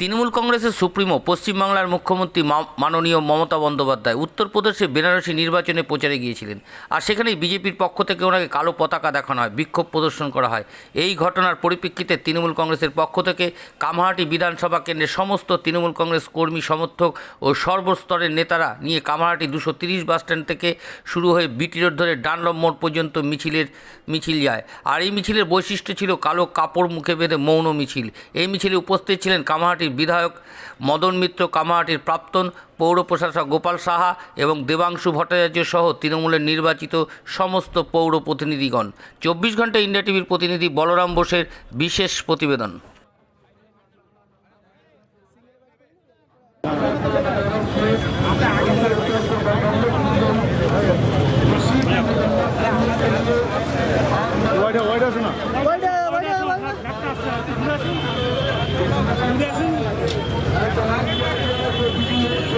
তৃণমূল কংগ্রেসের সুপ্রিমো, পশ্চিমবাংলার মুখ্যমন্ত্রী মাননীয় মমতা বন্দ্যোপাধ্যায় উত্তরপ্রদেশে বেনারসি নির্বাচনে প্রচারে গিয়েছিলেন। আর সেখানেই বিজেপির পক্ষ থেকে ওনাকে কালো পতাকা দেখানো হয়, বিক্ষোভ প্রদর্শন করা হয়। এই ঘটনার পরিপ্রেক্ষিতে তৃণমূল কংগ্রেসের পক্ষ থেকে কামাহাটি বিধানসভা কেন্দ্রের সমস্ত তৃণমূল কংগ্রেস কর্মী, সমর্থক ও সর্বস্তরের নেতারা নিয়ে কামাহাটি দুশো তিরিশ বাসস্ট্যান্ড থেকে শুরু হয়ে বিটি রোড ধরে ডানলম মোড় পর্যন্ত মিছিলের, মিছিল যায়। আর এই মিছিলের বৈশিষ্ট্য ছিল কালো কাপড় মুখে বেঁধে মৌন মিছিল। এই মিছিলে উপস্থিত ছিলেন কামাহাটির বিধায়ক মদন মিত্র কামাহাটির প্রাক্তন পৌর প্রশাসক গোপাল সাহা এবং দেবাংশু ভট্টাচার্য সহ তৃণমূলের নির্বাচিত সমস্ত পৌর প্রতিনিধিগণ। চব্বিশ ঘণ্টা ইন্ডিয়া টিভির প্রতিনিধি বলরাম বোসের বিশেষ প্রতিবেদন। ওইটা শোনা।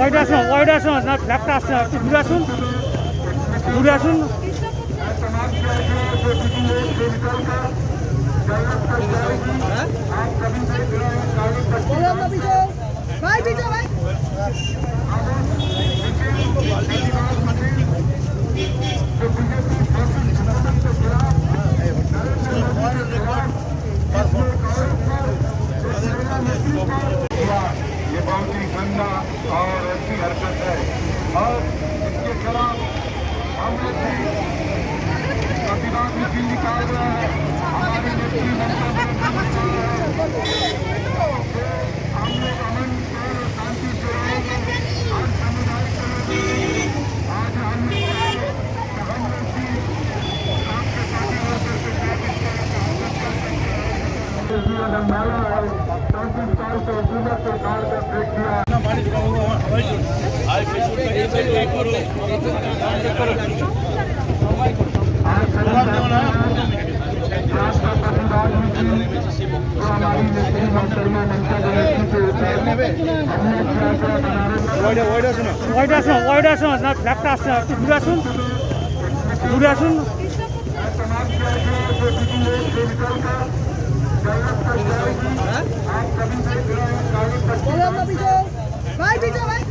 ওইটা আসুন ওইটা আসুন না ফ্ল্যাপটা আসছে একটু দূরে আসুন দূরে আসুন ভাই পিছো ভাই ये बहुत ही गंदा और ऐसी हरकत है। और इसके खिलाफ हम लोग भी प्रतिवाद मिছিল निकाल रहे हैं। हमारे नेत्री हम लोग अमन और शांति से और समुदाय के आज हम लोग हम लोग ওয়াইড আসুন ওয়াইড আসুন না ফ্ল্যাগটা আসছে একটু দূরে আসুন আসুন বলো না পিছো ভাই পিছো ভাই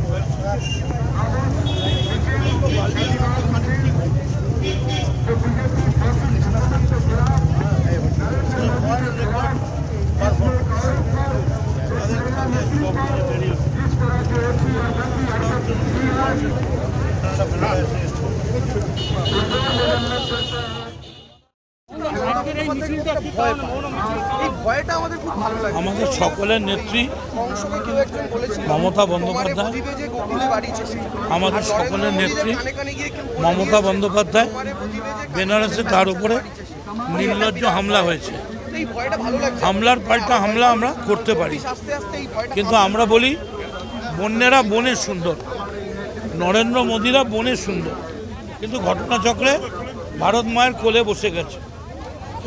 এই ভয়টা আমাদের খুব ভালো লাগে। আমাদের সকলের নেত্রী মমতা বন্দ্যোপাধ্যায়। আমাদের সকলের নেত্রী মমতা বন্দ্যোপাধ্যায় বেনারসে তার উপরে নির্লজ্জ হামলা হয়েছে। হামলার পাল্টা হামলা আমরা করতে পারি। কিন্তু আমরা বলি বন্যেরা বনে সুন্দর। নরেন্দ্র মোদীরা বনে সুন্দর। কিন্তু ঘটনাচক্রে ভারত মায়ের কোলে বসে গেছে।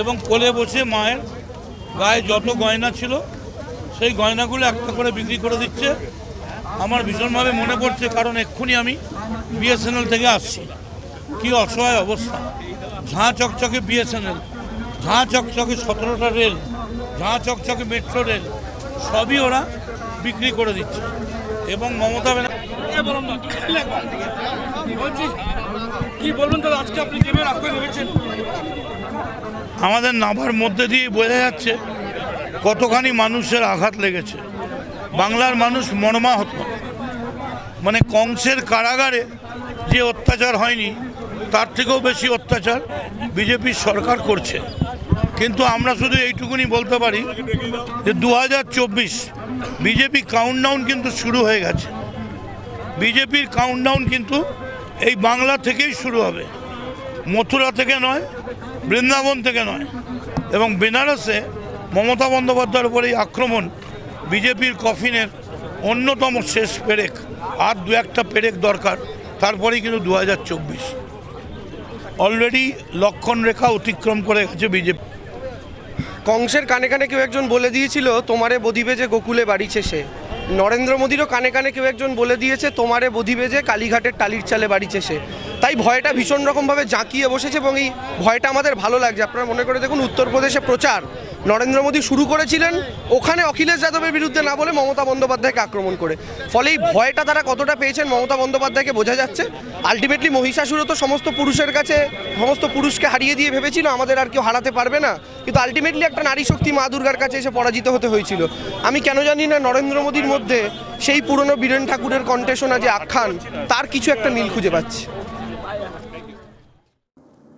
এবং কোলে বসে মায়ের গায়ে যত গয়না ছিল, সেই গয়নাগুলো একটা করে বিক্রি করে দিচ্ছে। আমার ভীষণভাবে মনে পড়ছে, কারণ এক্ষুনি আমি বিএসএনএল থেকে আসছি। কি অসহায় অবস্থা। ঝাঁ চকচকে বিএসএনএল ঝাঁ চকচকে সতেরোটা রেল, ঝাঁ চকচকে মেট্রো রেল, সবই ওরা বিক্রি করে দিচ্ছে। এবং মমতা ব্যানার্জি আমাদের নাভার মধ্যে দিয়ে বোঝা যাচ্ছে কতখানি মানুষের আঘাত লেগেছে। বাংলার মানুষ মর্মাহত। মানে কংসের কারাগারে যে অত্যাচার হয়নি, তার থেকেও বেশি অত্যাচার বিজেপির সরকার করছে। কিন্তু আমরা শুধু এইটুকুনি বলতে পারি যে দু হাজার চব্বিশ বিজেপি কাউন্টডাউন কিন্তু শুরু হয়ে গেছে। বিজেপির কাউন্টডাউন কিন্তু এই বাংলা থেকেই শুরু হবে। মথুরা থেকে নয়, বৃন্দাবন থেকে নয় এবং বেনারসে মমতা বন্দ্যোপাধ্যায়ের উপর এই আক্রমণ বিজেপির কফিনের অন্যতম শেষ পেরেক। আর দু একটা পেরেক দরকার, তারপরেই কিন্তু দু হাজার চব্বিশ। অলরেডি লক্ষণ রেখা অতিক্রম করে গেছে বিজেপি। কংসের কানে কানে কেউ একজন বলে দিয়েছিল, তোমারে বধিবে যে গোকুলে বাড়িছে সে। নরেন্দ্র মোদীরও কানে কানে কেউ একজন বলে দিয়েছে, তোমারে বধিবে বেজে কালীঘাটের টালির চালে বাড়ি সে। তাই ভয়টা ভীষণ রকমভাবে জাঁকিয়ে বসেছে এবং এই ভয়টা আমাদের ভালো লাগছে। আপনারা মনে করে দেখুন, উত্তরপ্রদেশে প্রচার। নরেন্দ্র মোদী শুরু করেছিলেন ওখানে অখিলেশ যাদবের বিরুদ্ধে না বলে মমতা বন্দ্যোপাধ্যায়কে আক্রমণ করে। ফলে এই ভয়টা তারা কতটা পেয়েছেন মমতা বন্দ্যোপাধ্যায়কে বোঝা যাচ্ছে। আলটিমেটলি মহিষাসুরও তো সমস্ত পুরুষের কাছে, সমস্ত পুরুষকে হারিয়ে দিয়ে ভেবেছিল, আমাদের আর কেউ হারাতে পারবে না। কিন্তু আলটিমেটলি একটা নারী শক্তি মা দুর্গার কাছে এসে পরাজিত হতে হয়েছিল। আমি কেন জানি না নরেন্দ্র মোদীর মধ্যে সেই পুরনো বীরেন ঠাকুরের কণ্ঠেশোনা যে আখ্যান, তার কিছু একটা মিল খুঁজে পাচ্ছি।